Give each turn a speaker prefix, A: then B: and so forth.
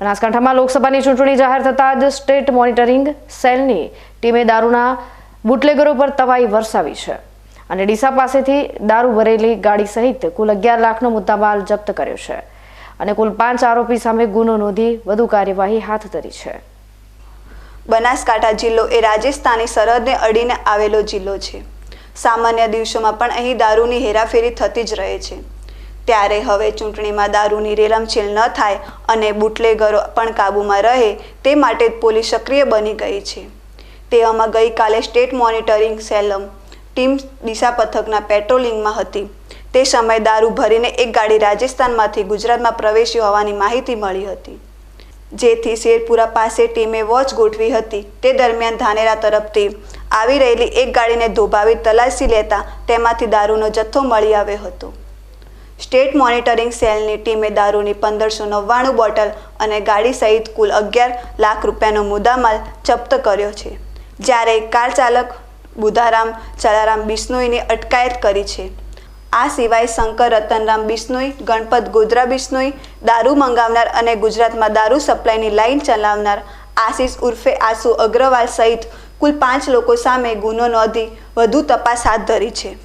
A: બનાસકાંઠામાં લોકસભાની ચૂંટણી જાહેર થતાં જ સ્ટેટ મોનિટરિંગ સેલની ટીમે દારૂના બુટલેગરો પર તવાઈ વરસાવી છે. અને ડીસા પાસેથી દારૂ ભરેલી ગાડી સહિત કુલ અગિયાર લાખનો મુદ્દામાલ જપ્ત કર્યો છે. અને કુલ પાંચ આરોપી સામે ગુનો નોંધી વધુ કાર્યવાહી હાથ ધરી છે.
B: બનાસકાંઠા જિલ્લો એ રાજસ્થાની સરહદને અડીને આવેલો જિલ્લો છે. સામાન્ય દિવસોમાં પણ અહીં દારૂની હેરાફેરી થતી જ રહે છે. ત્યારે હવે ચૂંટણીમાં દારૂની રેલમછેલ ન થાય અને બુટલેગરો પણ કાબૂમાં રહે તે માટે પોલીસ સક્રિય બની ગઈ છે. તેવામાં ગઈકાલે સ્ટેટ મોનિટરિંગ સેલમ ટીમ દિશા પથકના પેટ્રોલિંગમાં હતી. તે સમયે દારૂ ભરીને એક ગાડી રાજસ્થાનમાંથી ગુજરાતમાં પ્રવેશી હોવાની માહિતી મળી હતી. જેથી શેરપુરા પાસે ટીમે વોચ ગોઠવી હતી. તે દરમિયાન ધાનેરા તરફથી આવી રહેલી એક ગાડીને ધોબાવી તલાશી લેતા તેમાંથી દારૂનો જથ્થો મળી આવ્યો હતો. સ્ટેટ મોનિટરિંગ સેલની ટીમે દારૂની પંદરસો નવ્વાણું બોટલ અને ગાડી સહિત કુલ અગિયાર લાખ રૂપિયાનો મુદ્દામાલ જપ્ત કર્યો છે, જ્યારે કાર ચાલક બુધારામ ચલારામ બિશ્નોઈની અટકાયત કરી છે. આ સિવાય શંકર રતનરામ બિશ્નોઈ, ગણપત ગોધરા બિશ્નોઈ, દારૂ મંગાવનાર અને ગુજરાતમાં દારૂ સપ્લાયની લાઇન ચલાવનાર આશિષ ઉર્ફે આસુ અગ્રવાલ સહિત કુલ પાંચ લોકો સામે ગુનો નોંધી વધુ તપાસ હાથ ધરી છે.